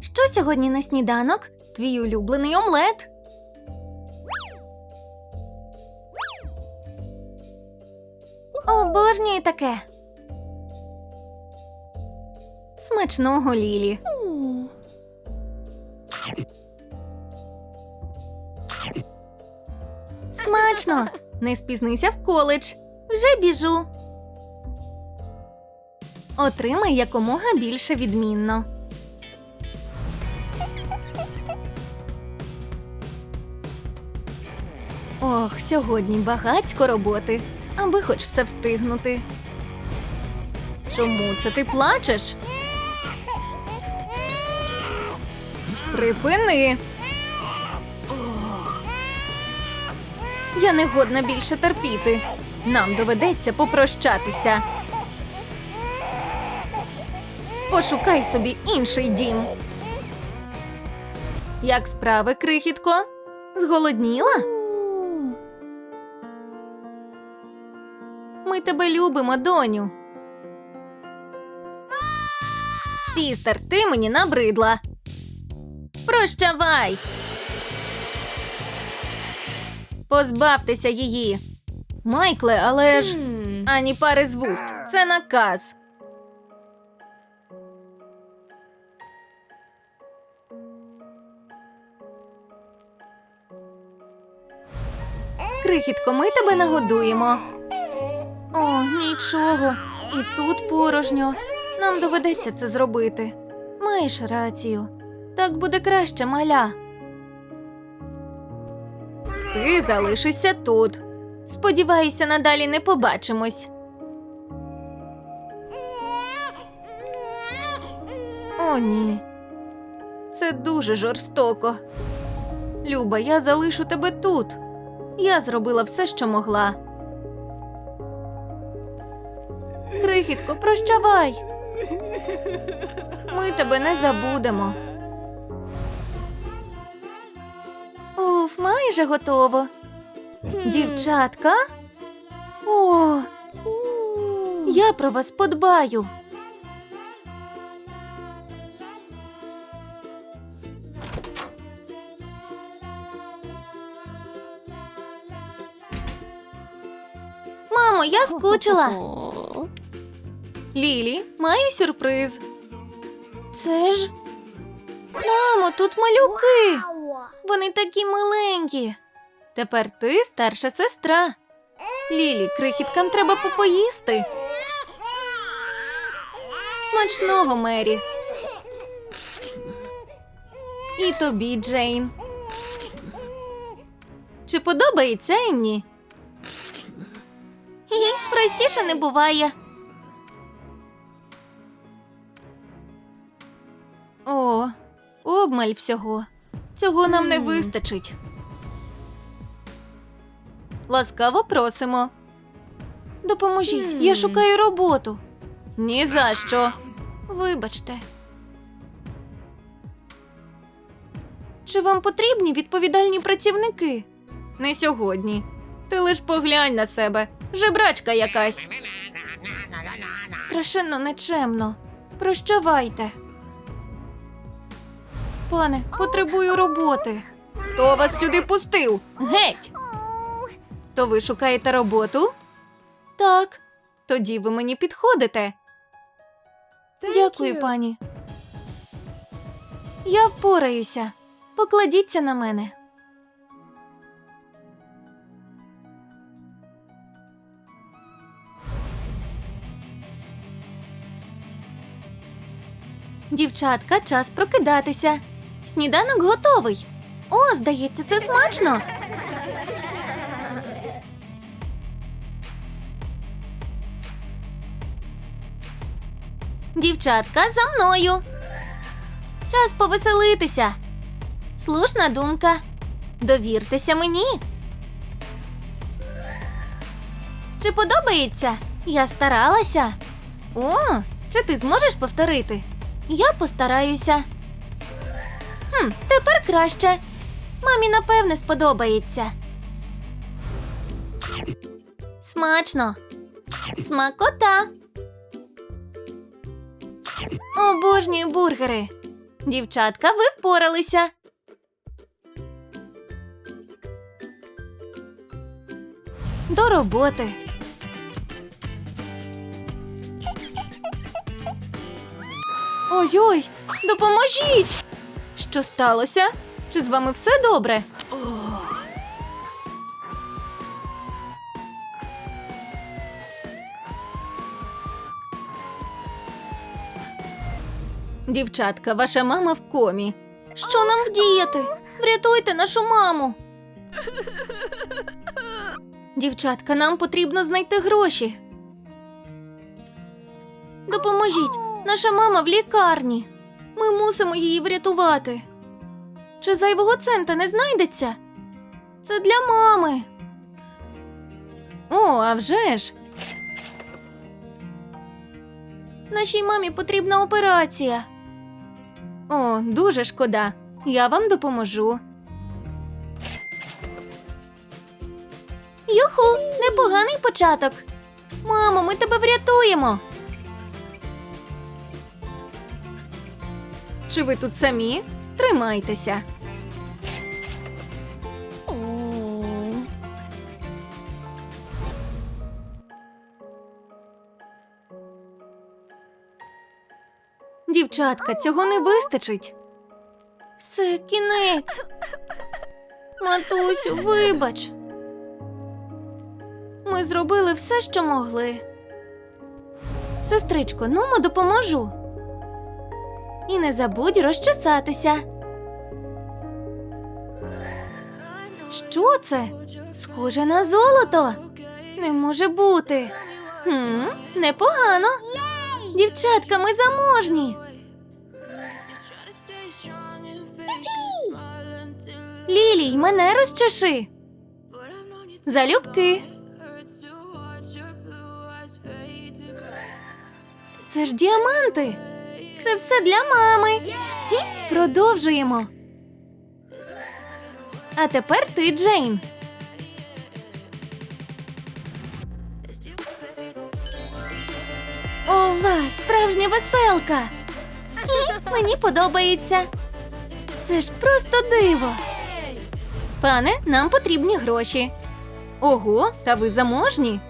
Що сьогодні на сніданок? Твій улюблений омлет. Обожнюю таке. Смачного Лілі. Смачно! Не спізнися в коледж. Вже біжу. Отримай якомога більше відмінно. Ох, сьогодні багацько роботи, аби хоч все встигнути. Чому це ти плачеш? Припини. Я не годна більше терпіти. Нам доведеться попрощатися. Пошукай собі інший дім. Як справи, крихітко? Зголодніла? Ми тебе любимо, доню. Сістер, ти мені набридла. Прощавай. Позбавтеся її. Майкле, але ж ані пари з вуст. Це наказ. Крихітко, ми тебе нагодуємо. О, нічого. І тут порожньо. Нам доведеться це зробити. Маєш рацію. Так буде краще, маля. Ти залишишся тут. Сподіваюся, надалі не побачимось. О, ні. Це дуже жорстоко. Люба, я залишу тебе тут. Я зробила все, що могла. Крихітко, прощавай. Ми тебе не забудемо. Уф, майже готово. Дівчатка. О, я про вас подбаю. Мамо, я скучила. Лілі, маю сюрприз. Це ж. Мамо, тут малюки. Вони такі миленькі. Тепер ти старша сестра. Лілі, крихіткам треба попоїсти. Смачного, Мері. І тобі, Джейн. Чи подобається Енні? Простіше не буває. О, обмаль всього. Цього нам не вистачить. Ласкаво просимо. Допоможіть, я шукаю роботу. Ні за що. Вибачте. Чи вам потрібні відповідальні працівники? Не сьогодні. Ти лиш поглянь на себе. Жебрачка якась. Страшенно нечемно. Прощавайте. Пане, потребую роботи. Хто вас сюди пустив? Геть! То ви шукаєте роботу? Так. Тоді ви мені підходите. Дякую, пані. Я впораюся. Покладіться на мене. Дівчатка, час прокидатися. Сніданок готовий. О, здається, це смачно. Дівчатка, за мною. Час повеселитися. Слушна думка. Довіртеся мені. Чи подобається? Я старалася. О, чи ти зможеш повторити? Я постараюся. Хм, тепер краще. Мамі, напевне, сподобається. Смачно. Смакота. Обожнюю бургери. Дівчатка, ви впоралися. До роботи. Ой-ой, допоможіть! Що сталося? Чи з вами все добре? Дівчатка, ваша мама в комі. Що нам вдіяти? Врятуйте нашу маму. Дівчатка, нам потрібно знайти гроші. Допоможіть, наша мама в лікарні. Ми мусимо її врятувати. Чи зайвого цента не знайдеться? Це для мами. О, а вже ж. Нашій мамі потрібна операція. О, дуже шкода. Я вам допоможу. Юху, непоганий початок. Мамо, ми тебе врятуємо. Чи ви тут самі? Тримайтеся. Дівчатка, цього не вистачить. Все, кінець. Матусю, вибач. Ми зробили все, що могли. Сестричко, нумо допоможу. І не забудь розчесатися. Що це? Схоже на золото. Не може бути. Хм, непогано. Дівчатка, ми заможні. Лілій, мене розчеши. Залюбки. Це ж діаманти. Це все для мами. Гі, Продовжуємо. А тепер ти, Джейн. Ова, справжня веселка. І мені подобається. Це ж просто диво. Пане, нам потрібні гроші. Ого, та ви заможні.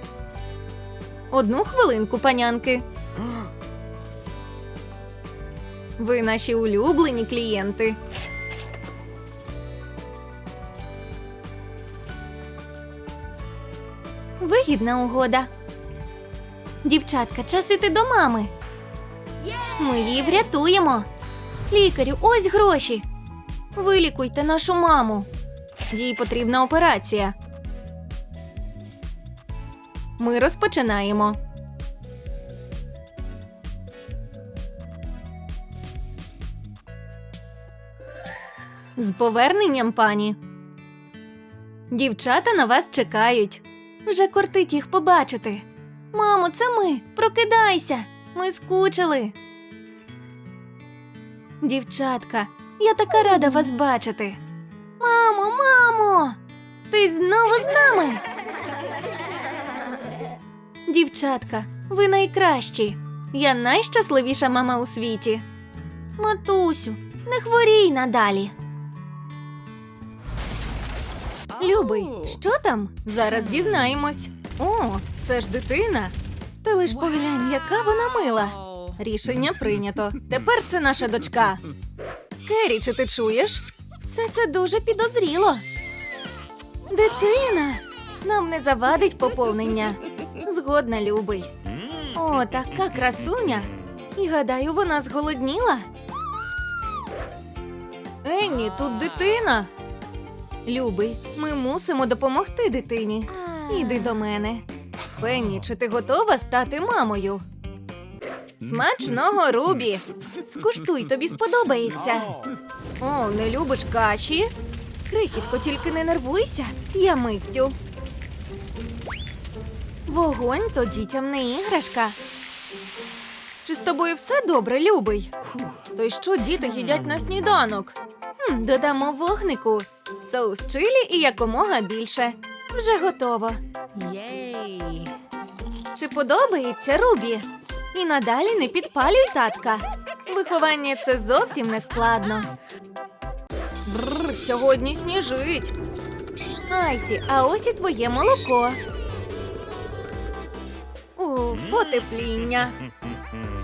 Одну хвилинку, панянки. Ви наші улюблені клієнти. Вигідна угода. Дівчатка, час іти до мами. Ми її врятуємо. Лікарю, ось гроші. Вилікуйте нашу маму. Їй потрібна операція. Ми розпочинаємо. Поверненням, пані. Дівчата на вас чекають. Вже кортить їх побачити. Мамо, це ми. Прокидайся. Ми скучили. Дівчатка, я така рада вас бачити. Мамо, мамо! Ти знову з нами. Дівчатка, ви найкращі. Я найщасливіша мама у світі. Матусю, не хворій надалі. Любий, що там? Зараз дізнаємось. О, це ж дитина. Ти лиш поглянь, яка вона мила. Рішення прийнято. Тепер це наша дочка. Керрі, чи ти чуєш? Все це дуже підозріло. Дитина. Нам не завадить поповнення. Згодна, любий. О, така красуня. І гадаю, вона зголодніла. Енні, тут дитина. Любий, ми мусимо допомогти дитині. Іди до мене. Пенні, чи ти готова стати мамою? Смачного Рубі! Скуштуй, тобі сподобається. О, не любиш каші? Крихітко, тільки не нервуйся, я миттю. Вогонь то дітям не іграшка. Чи з тобою все добре, любий? То й що діти їдять на сніданок? Хм, додамо вогнику. Соус чилі і якомога більше. Вже готово. Єй! Чи подобається Рубі? І надалі не підпалюй татка. Виховання це зовсім не складно. Бррр, сьогодні сніжить. Айсі, а ось і твоє молоко. Уф, потепління.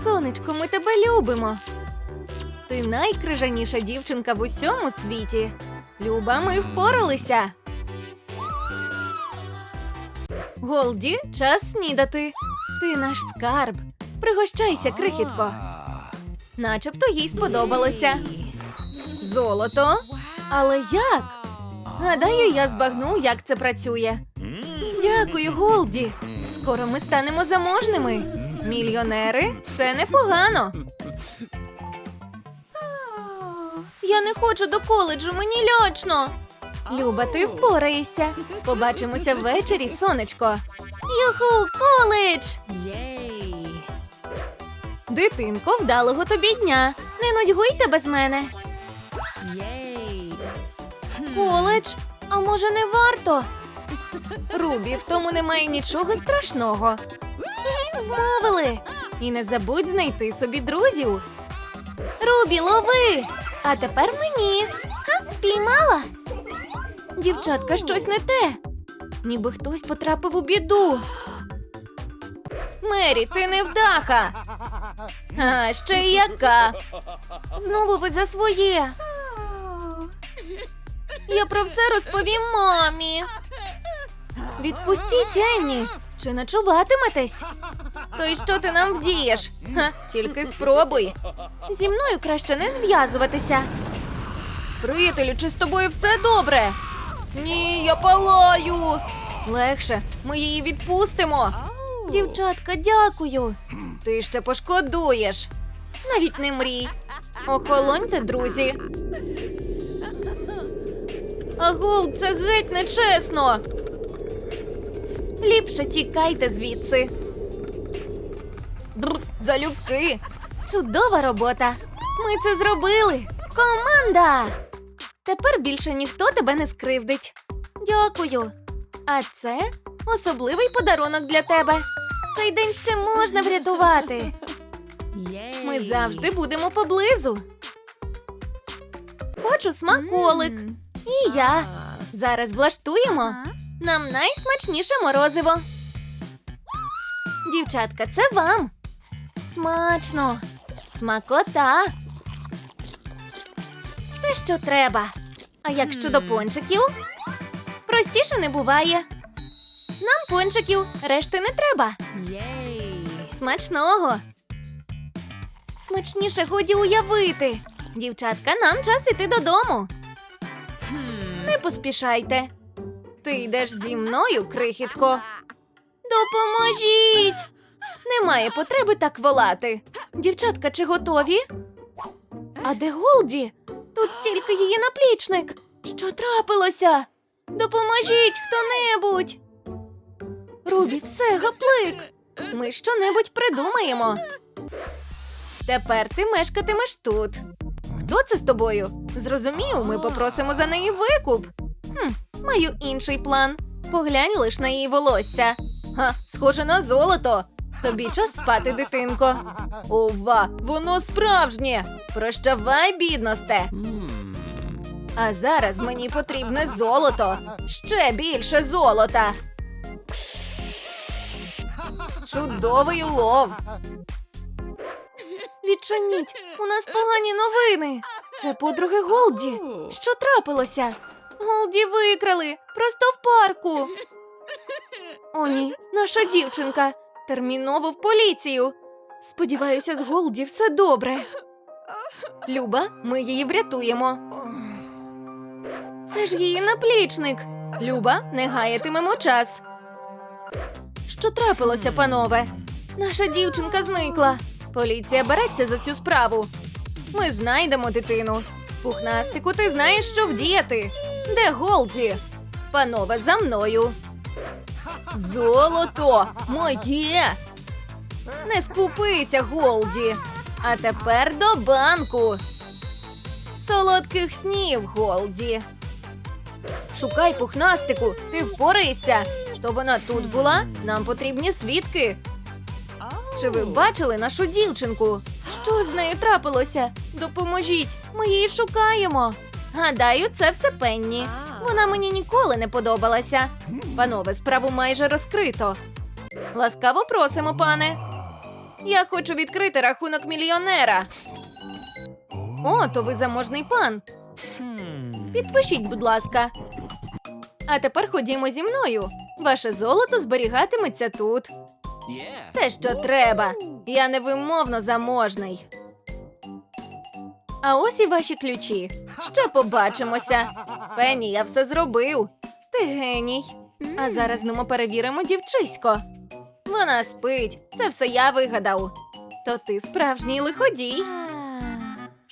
Сонечко, ми тебе любимо. Ти найкрижаніша дівчинка в усьому світі. Люба, ми впоралися. Голді, час снідати. Ти наш скарб. Пригощайся, крихітко. Начебто їй сподобалося. Золото? Але як? Гадаю, я збагну, як це працює. Дякую, Голді. Скоро ми станемо заможними. Мільйонери це непогано. Я не хочу до коледжу, мені лячно. Люба, ти впораєшся. Побачимося ввечері, сонечко. Юху, коледж! Дитинко, вдалого тобі дня. Не нудьгуйте без мене. Коледж? А може не варто? Рубі, в тому немає нічого страшного. Вмовили. І не забудь знайти собі друзів. Рубі, лови! А тепер мені. Ха. Дівчатка, щось не те. Ніби хтось потрапив у біду. Мері, ти невдаха. А, ще й яка. Знову ви за своє. Я про все розповім мамі. Відпустіть Енні. Чи ночуватиметесь? То й що ти нам вдієш? Ха, тільки спробуй. Зі мною краще не зв'язуватися. Приятелю, чи з тобою все добре? Ні, я палаю. Легше, ми її відпустимо. Дівчатка, дякую. Ти ще пошкодуєш. Навіть не мрій. Охолоньте, друзі. Агов, це геть нечесно. Ліпше тікайте звідси. Бррр, залюбки. Чудова робота. Ми це зробили. Команда. Тепер більше ніхто тебе не скривдить. Дякую. А це особливий подарунок для тебе. Цей день ще можна врятувати. Ми завжди будемо поблизу. Хочу смаколик. І я. Зараз влаштуємо. Нам найсмачніше морозиво. Дівчатка, це вам. Смачно. Смакота. Те, що треба. А як щодо пончиків? Простіше не буває. Нам пончиків, решти не треба. Смачного. Смачніше годі уявити. Дівчатка, нам час іти додому. Не поспішайте. Ти йдеш зі мною, крихітко. Допоможіть! Немає потреби так волати. Дівчатка, чи готові? А де Голді? Тут тільки її наплічник. Що трапилося? Допоможіть хто-небудь. Рубі, все, гаплик. Ми щонебудь придумаємо. Тепер ти мешкатимеш тут. Хто це з тобою? Зрозумів, ми попросимо за неї викуп. Хм, маю інший план. Поглянь лиш на її волосся. Ха, схоже на золото. Тобі час спати, дитинко. Ова, воно справжнє. Прощавай, бідносте. А зараз мені потрібне золото. Ще більше золота. Чудовий улов. Відчиніть, у нас погані новини. Це подруги Голді. Що трапилося? Голді викрали просто в парку. О, ні, наша дівчинка. Терміново в поліцію. Сподіваюся, з Голді все добре. Люба, ми її врятуємо. Це ж її наплічник. Люба, не гаятимемо час. Що трапилося, панове? Наша дівчинка зникла. Поліція береться за цю справу. Ми знайдемо дитину. Пухнастику, ти знаєш, що вдіяти. Де Голді? Панове, за мною. Золото моє. Не скупися, Голді. А тепер до банку. Солодких снів, Голді. Шукай пухнастику, ти впорайся. То вона тут була, нам потрібні свідки. Чи ви бачили нашу дівчинку? Що з нею трапилося? Допоможіть, ми її шукаємо. Гадаю, це все Пенні. Вона мені ніколи не подобалася. Панове, справу майже розкрито. Ласкаво просимо, пане. Я хочу відкрити рахунок мільйонера. О, то ви заможний пан. Підпишіть, будь ласка. А тепер ходімо зі мною. Ваше золото зберігатиметься тут. Те, що треба. Я невимовно заможний. А ось і ваші ключі. Ще побачимося. Пенні, я все зробив. Ти геній. А зараз ну перевіримо дівчисько. Вона спить. Це все я вигадав. То ти справжній лиходій.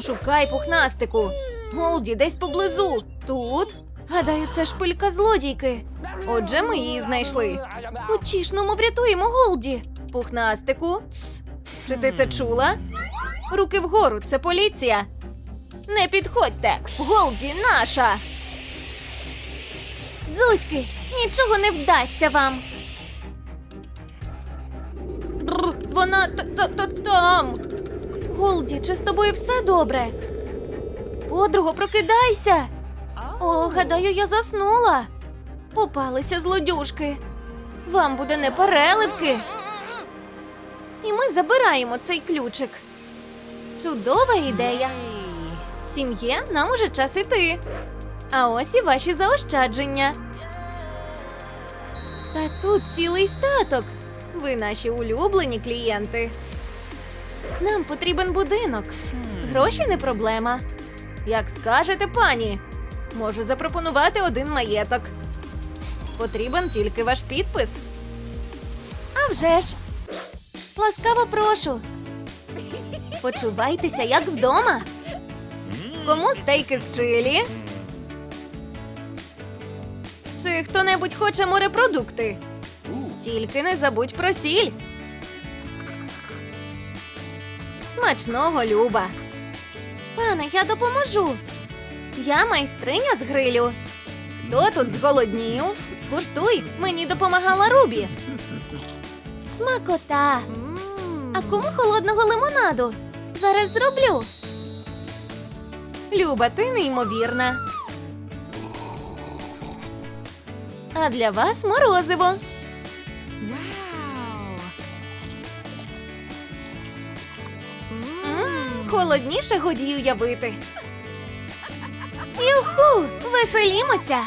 Шукай пухнастику. Голді десь поблизу. Тут. Гадаю, це шпилька злодійки. Отже, ми її знайшли. Хочішно, ми врятуємо Голді. Пухнастику. Цс. Чи ти це чула? Руки вгору, це поліція. Не підходьте! Голді наша! Дзузьки, нічого не вдасться вам. Бррр, вона та-та-та там. Голді, чи з тобою все добре? Подруго, прокидайся. О, гадаю, я заснула. Попалися злодюжки. Вам буде не переливки. І ми забираємо цей ключик. Чудова ідея. Сім'є, нам уже час іти. А ось і ваші заощадження. Та тут цілий статок. Ви наші улюблені клієнти. Нам потрібен будинок. Гроші не проблема. Як скажете, пані, можу запропонувати один маєток. Потрібен тільки ваш підпис. А вже ж. Ласкаво прошу. Почувайтеся як вдома. Кому стейки з чилі? Чи хто-небудь хоче морепродукти? Тільки не забудь про сіль. Смачного, Люба. Пане, я допоможу. Я майстриня з грилю. Хто тут зголоднів? Скуштуй, мені допомагала Рубі. Смакота. А кому холодного лимонаду? Зараз зроблю. Люба, ти неймовірна. А для вас морозиво. Wow. М, Холодніше годі уявити. Юху! Веселімося!